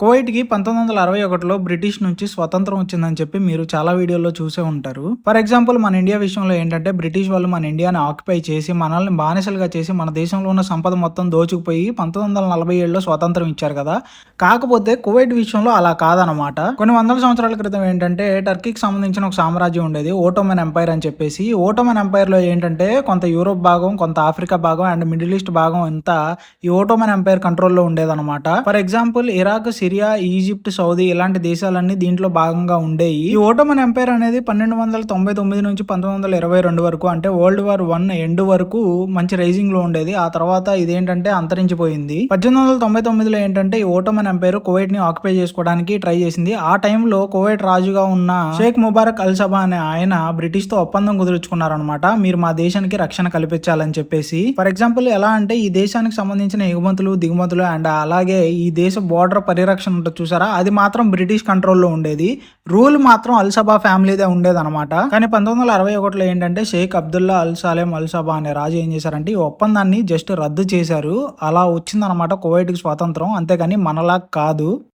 కువైట్కి పంతొమ్మిది వందల అరవై ఒకటిలో బ్రిటిష్ నుంచి స్వతంత్రం వచ్చిందని చెప్పి మీరు చాలా వీడియోల్లో చూసే ఉంటారు. ఫర్ ఎగ్జాంపుల్ మన ఇండియా విషయంలో ఏంటంటే బ్రిటిష్ వాళ్ళు మన ఇండియాని ఆక్యుపై చేసి మనల్ని బానిసలుగా చేసి మన దేశంలో ఉన్న సంపద మొత్తం దోచుకుపోయి పంతొమ్మిది వందల నలభై ఏడులో స్వతంత్రం ఇచ్చారు కదా. కాకపోతే కువైట్ విషయంలో అలా కాదనమాట కొన్ని వందల సంవత్సరాల క్రితం ఏంటంటే టర్కీకి సంబంధించిన ఒక సామ్రాజ్యం ఉండేది ఓటోమన్ ఎంపైర్ అని చెప్పేసి. ఓటోమన్ ఎంపైర్లో ఏంటంటే కొంత యూరోప్ భాగం కొంత ఆఫ్రికా భాగం అండ్ మిడిల్ ఈస్ట్ భాగం అంతా ఈ ఓటోమన్ ఎంపైర్ కంట్రోల్లో ఉండేదన్నమాట. For example Iraq Syria Egypt Saudi ఇలాంటి దేశాలన్నీ దీంట్లో భాగంగా ఉండేవి ఈ ఓటమన్ ఎంపైర్ అనేది పన్నెండు వందల తొంభై తొమ్మిది నుంచి పంతొమ్మిది వందల ఇరవై రెండు వరకు అంటే వరల్డ్ వార్ వన్ ఎండ్ వరకు మంచి రైజింగ్లో ఉండేది. ఆ తర్వాత ఇదేంటంటే అంతరించిపోయింది. పద్దెనిమిది వందల తొంభై తొమ్మిదిలో ఏంటంటే ఈ ఓటోమన్ ఎంపైర్ కువైట్ని ఆక్యుపై చేసుకోవడానికి ట్రై చేసింది. ఆ టైంలో కువైట్ రాజుగా ఉన్న షేక్ ముబారక్ అల్ సబా అనే ఆయన బ్రిటిష్తో ఒప్పందం కుదుర్చుకున్నారనమాట మీరు మా దేశానికి రక్షణ కల్పించాలని చెప్పేసి. ఫర్ ఎగ్జాంపుల్ ఎలా అంటే ఈ దేశానికి సంబంధించిన ఎగుమతులు దిగుమతులు అండ్ అలాగే ఈ దేశ బోర్డర్ పరిరక్షణ ఉంటుంది చూసారా? అది మాత్రం బ్రిటిష్ కంట్రోల్లో ఉండేది. రూల్ మాత్రం అల్సభా ఫ్యామిలీదే ఉండేది అనమాట కానీ పంతొమ్మిది వందల అరవై ఒకటిలో ఏంటంటే షేక్ అబ్దుల్లా అల్ సాలేం అల్ సబా అనే రాజు ఏం చేశారంటే ఈ ఒప్పందాన్ని జస్ట్ రద్దు చేశారు. అలా వచ్చిందనమాట కువైట్కి స్వాతంత్రం. అంతేగాని మనలా కాదు.